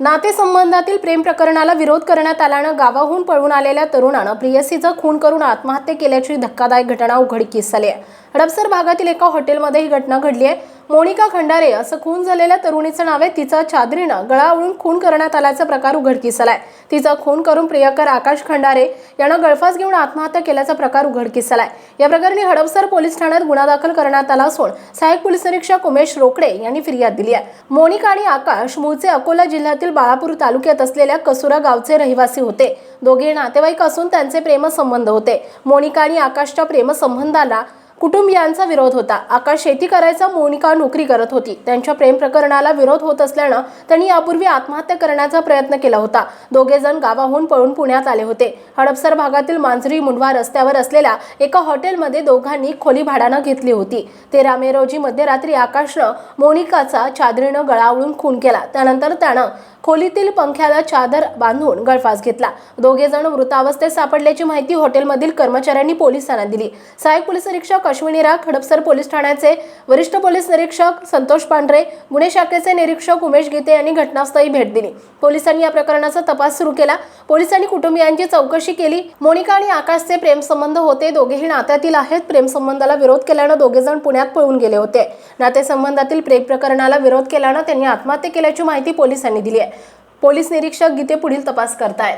नातेसंबंधातील प्रेम प्रकरणाला विरोध करण्यात आल्यानं गावाहून पळून आलेल्या तरुणानं प्रियसीचा खून करून आत्महत्या केल्याची धक्कादायक घटना उघडकीस आली आहे. हडपसर भागातील एका हॉटेलमध्ये ही घटना घडली आहे. मोनिका खंडारे असं खून झालेल्या तरुणीचं नाव आहे. तिचा चादरीनं गळावळून खून करण्यात आल्याचा प्रकार उघडकीस आलाय तिचा खून करून प्रियकर आकाश खंडारे यानं गळफास घेऊन आत्महत्या केल्याचा प्रकार उघडकीस आलाय या प्रकरणी हडपसर पोलीस ठाण्यात गुन्हा दाखल करण्यात आला असून सहाय्यक पोलीस निरीक्षक उमेश रोकडे यांनी फिर्याद दिली आहे. मोनिका आणि आकाश मूळचे अकोला जिल्ह्यातील बाळापूर तालुक्यात असलेल्या कसुरा गावचे रहिवासी होते. दोघे नातेवाईक असून त्यांचे प्रेमसंबंध होते. मोनिका आणि आकाशच्या प्रेमसंबंधाला कुटुंबियांचा विरोध होता. आकाश शेती करायचा मोनिका नोकरी करत होती. त्यांच्या प्रेम प्रकरणाला विरोध होत असल्यानं त्यांनी यापूर्वी आत्महत्या करण्याचा प्रयत्न केला होता. दोघे जण गावाहून पळून पुण्यात आले होते. हडपसर भागातील मांजरी मुंडवा रस्त्यावर असलेल्या एका हॉटेलमध्ये दोघांनी खोली भाड्यानं घेतली होती. तेरा मे रोजी मध्यरात्री आकाशनं मोनिकाचा चादरीनं गळावळून खून केला. त्यानंतर त्यानं खोलीतील पंख्याला चादर बांधून गळफास घेतला. दोघे जण मृतावस्थेत सापडल्याची माहिती हॉटेलमधील कर्मचाऱ्यांनी पोलिसांना दिली. सहाय्यक पोलीस निरीक्षक अश्विनी खडपसर हडपसर पोलीस ठाण्याचे वरिष्ठ पोलीस निरीक्षक संतोष पांढरे गुन्हे शाखेचे निरीक्षक उमेश गीते यांनी घटनास्थळी भेट दिली. पोलिसांनी या प्रकरणाचा तपास सुरू केला. पोलिसांनी कुटुंबियांची चौकशी केली. मोनिका आणि आकाशचे प्रेमसंबंध होते. दोघेही नात्यातील आहेत. प्रेमसंबंधाला विरोध केल्यानं दोघेजण पुण्यात पळून गेले होते. नातेसंबंधातील प्रेम प्रकरणाला विरोध केल्यानं त्यांनी आत्महत्या केल्याची माहिती पोलिसांनी दिली आहे. पोलीस निरीक्षक गीते पुढील तपास करतायत.